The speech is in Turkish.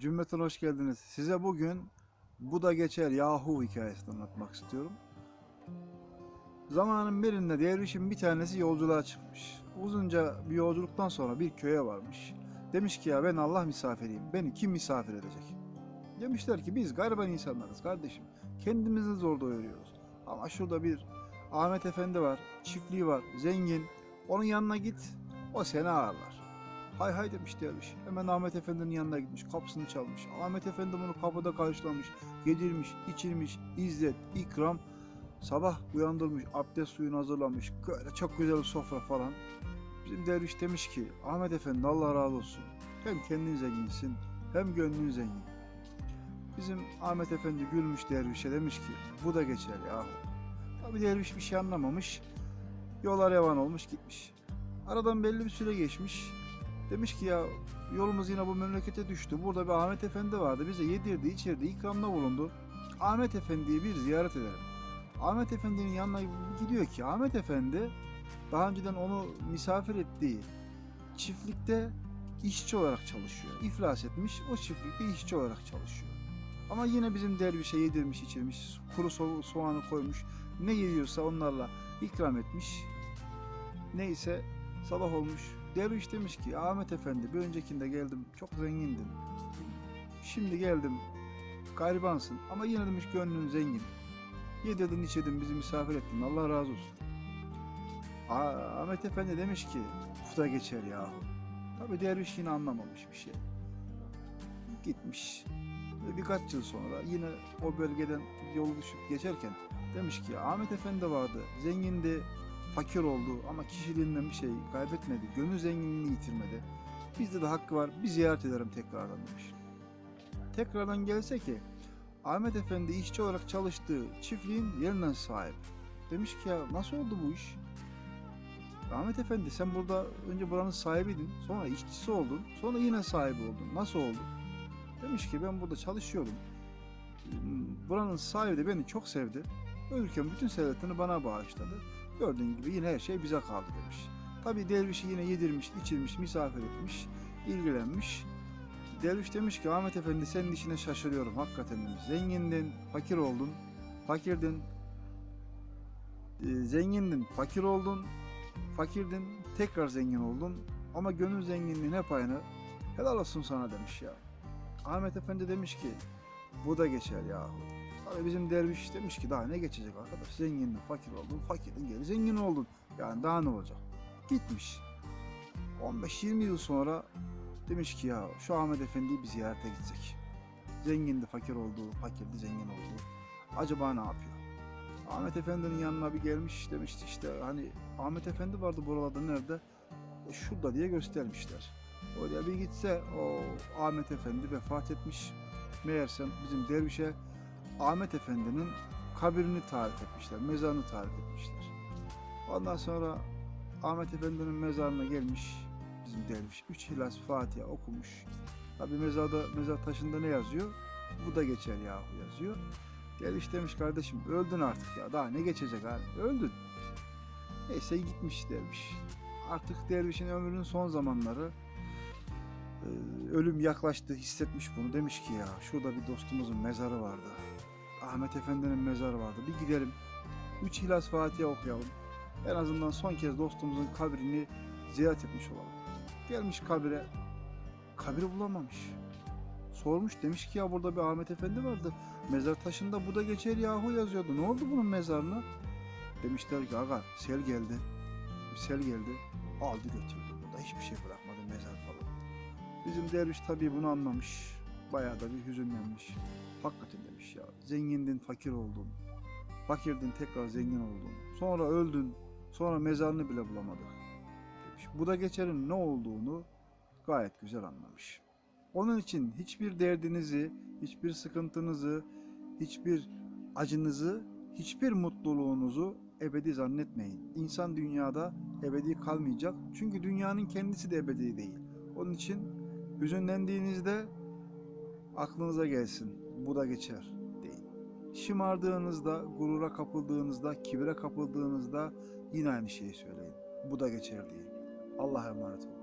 Cümleten hoş geldiniz. Size bugün bu da geçer yahu hikayesini anlatmak istiyorum. Zamanın birinde dervişin bir tanesi yolculuğa çıkmış. Uzunca bir yolculuktan sonra bir köye varmış. Demiş ki ya ben Allah misafiriyim. Beni kim misafir edecek? Demişler ki biz gariban insanlarız kardeşim. Kendimizi zor doyuruyoruz. Ama şurada bir Ahmet Efendi var, çiftliği var, zengin. Onun yanına git, o seni ağırlar. Hay hay demiş derviş. Hemen Ahmet Efendi'nin yanına gitmiş. Kapısını çalmış. Ahmet Efendi bunu kapıda karşılamış. Yedirmiş, içirmiş, izzet, ikram. Sabah uyandırmış, abdest suyunu hazırlamış. Böyle çok güzel bir sofra falan. Bizim derviş demiş ki Ahmet Efendi Allah razı olsun. Hem kendin zenginsin hem gönlün zengin. Bizim Ahmet Efendi gülmüş dervişe demiş ki bu da geçer yahu. Tabi derviş bir şey anlamamış. Yola revan olmuş gitmiş. Aradan belli bir süre geçmiş. Demiş ki ya yolumuz yine bu memlekete düştü. Burada bir Ahmet Efendi vardı. Bize yedirdi, içirdi, ikramda bulundu. Ahmet Efendi'yi bir ziyaret edelim. Ahmet Efendi'nin yanına gidiyor ki Ahmet Efendi daha önceden onu misafir ettiği çiftlikte işçi olarak çalışıyor. İflas etmiş, o çiftlikte işçi olarak çalışıyor. Ama yine bizim dervişe yedirmiş, içirmiş, kuru so- soğanı koymuş. Ne yiyorsa onlarla ikram etmiş. Neyse sabah olmuş. Derviş demiş ki Ahmet Efendi bir öncekinde geldim çok zengindin. Şimdi geldim garibansın ama yine demiş gönlün zengin. Yedirdin içirdin bizi misafir ettin Allah razı olsun. Aa, Ahmet Efendi demiş ki da geçer yahu. Tabi derviş yine anlamamış bir şey. Gitmiş. Ve birkaç yıl sonra yine o bölgeden yol düşüp geçerken demiş ki Ahmet Efendi vardı. Zengindi, fakir oldu ama kişiliğinden bir şey kaybetmedi. Gönül zenginliğini yitirmedi. Bizde de hakkı var. Bir ziyaret ederim tekrardan demiş. Tekrardan gelse ki Ahmet Efendi işçi olarak çalıştığı çiftliğin yeniden sahip. Demiş ki ya nasıl oldu bu iş? Ahmet Efendi sen burada önce buranın sahibiydin, sonra işçisi oldun, sonra yine sahibi oldun. Nasıl oldu? Demiş ki ben burada çalışıyordum. Buranın sahibi de beni çok sevdi. Ölürken bütün servetini bana bağışladı. Gördüğün gibi yine her şey bize kaldı demiş. Tabi dervişi yine yedirmiş, içirmiş, misafir etmiş, ilgilenmiş. Derviş demiş ki Ahmet Efendi senin işine şaşırıyorum hakikaten demiş. Zengindin, fakir oldun, fakirdin, e, zengindin, fakir oldun, fakirdin, tekrar zengin oldun. Ama gönül zenginliğin hep aynı. Helal olsun sana demiş ya. Ahmet Efendi demiş ki bu da geçer yahu. Tabii bizim derviş demiş ki daha ne geçecek arkadaş? Zengindin, fakir oldun, fakirdin geri zengin oldun. Yani daha ne olacak? Gitmiş. 15-20 yıl sonra demiş ki ya şu Ahmet Efendi'yi bir ziyarete gitsek. Zengindi, fakir oldu, fakirdi, zengin oldu. Acaba ne yapıyor? Ahmet Efendi'nin yanına bir gelmiş demişti işte hani Ahmet Efendi vardı buralarda nerede? E, şurada diye göstermişler. Oraya bir gitse o Ahmet Efendi vefat etmiş. Meğersem bizim dervişe Ahmet Efendi'nin kabrini tarif etmişler, mezarını tarif etmişler. Ondan sonra Ahmet Efendi'nin mezarına gelmiş bizim derviş. Üç hilas Fatiha okumuş. Tabi mezarda, mezar taşında ne yazıyor? Bu da geçer yahu yazıyor. Derviş demiş kardeşim öldün artık ya daha ne geçecek abi öldün. Neyse gitmiş derviş. Artık dervişin ömrünün son zamanları ölüm yaklaştı hissetmiş bunu. Demiş ki ya şurada bir dostumuzun mezarı vardı. Ahmet Efendi'nin mezarı vardı. Bir gidelim. Üç İhlas Fatiha okuyalım. En azından son kez dostumuzun kabrini ziyaret etmiş olalım. Gelmiş kabire. Kabri bulamamış. Sormuş demiş ki ya burada bir Ahmet Efendi vardı. Mezar taşında bu da geçer yahu yazıyordu. Ne oldu bunun mezarına? Demişler ki aga sel geldi. Sel geldi. Aldı götürdü. Burada hiçbir şey bırakmadı mezar falan. Bizim derviş tabii bunu anlamış. Bayağı da bir hüzünlenmiş. Hakikaten demiş ya. Zengindin, fakir oldun. Fakirdin, tekrar zengin oldun. Sonra öldün. Sonra mezarını bile bulamadık. Demiş. Bu da geçerin ne olduğunu gayet güzel anlamış. Onun için hiçbir derdinizi, hiçbir sıkıntınızı, hiçbir acınızı, hiçbir mutluluğunuzu ebedi zannetmeyin. İnsan dünyada ebedi kalmayacak. Çünkü dünyanın kendisi de ebedi değil. Onun için hüzünlendiğinizde aklınıza gelsin. Bu da geçer deyin. Şımardığınızda, gurura kapıldığınızda, kibire kapıldığınızda yine aynı şeyi söyleyin. Bu da geçer deyin. Allah'a emanet olun.